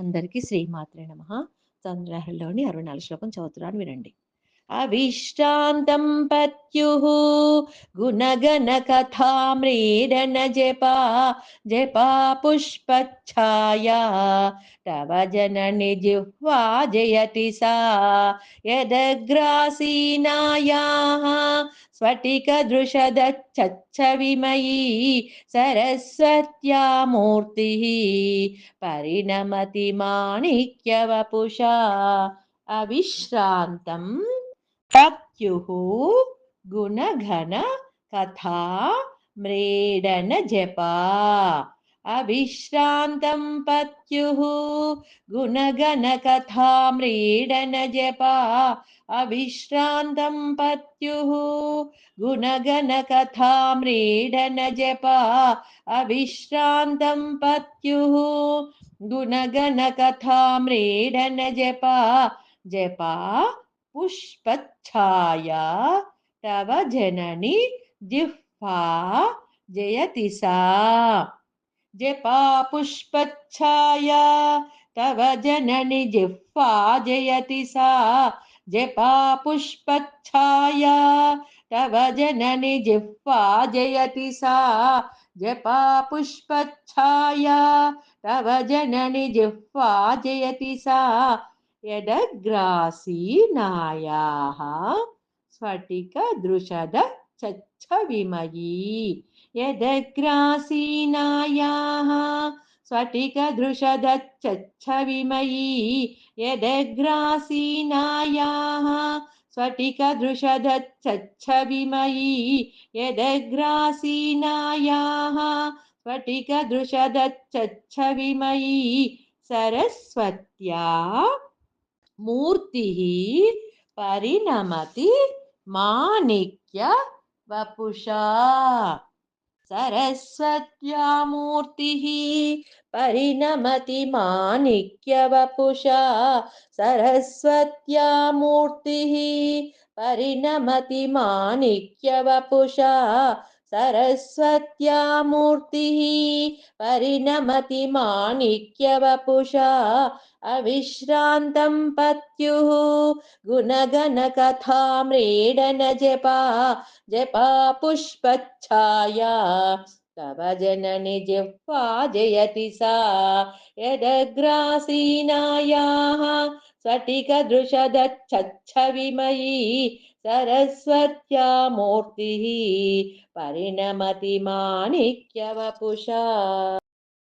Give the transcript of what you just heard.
అందరికీ శ్రీమాత్రే నమ. చంద్రహల్లోని అరవై నాలుగు శ్లోకం చదువుతున్నాను వినండి. అవిశ్రాంతం పత్యు. గుణగణ కథామ్రీడన జపా జపా పుష్పఛాయా తవ జనని జిహ్వా జయతి సా. యదగ్రాసీనాయాः. स्फटिकदृशदच्छविमयी सरस्वत्या मूर्तिः परिणमति माणिक्यवपुषा अविश्रान्तं प्रत्युः गुणघन कथा म्रेडनजपा। జపా అవిశ్రాంతం పత్యుః గుణగణ కథా మ్రీడన జపా అవిశ్రాంతం పత్యుః గుణగణ కథా మ్రీడన జపా అవిశ్రాంతం పత్యుః గుణగణ जपा पुष्पच्छाया तव जननि जिह्वा जयति सा। जपा पुष्पच्छाया तव जननि जिह्वा जयति सा। जपा पुष्पच्छाया तव जननि जिह्वा जयति सा। यदग्रासीनायाः स्फटिकदृशद चच्छविमयी यदग्रासीनायाः स्फटिकधृषदच्छविमयी यदग्रासीनायाः स्फटिकधृषदच्छविमयी यदग्रासीनायाः स्फटिकधृषदच्छविमयी सरस्वत्या मूर्तिः परिणमति माणिक्य वपुषा। सरस्वत्या मूर्तिः परिणमति माणिक्यवपुषा सरस्वत्या मूर्तिः परिणमति माणिक्यवपुषा सरस्वत्या मूर्तिः परिणमति माणिक्यवपुषा अविश्रान्तं पत्युः गुणगणकथा जपा जपा पुष्पच्छाया तव जननि जिह्वा जयति सा यदग्रासीनायाः स्फटिकदृशदच्छविमयी सरस्वत्या मूर्तिः परिणमति माणिक्यवपुषा।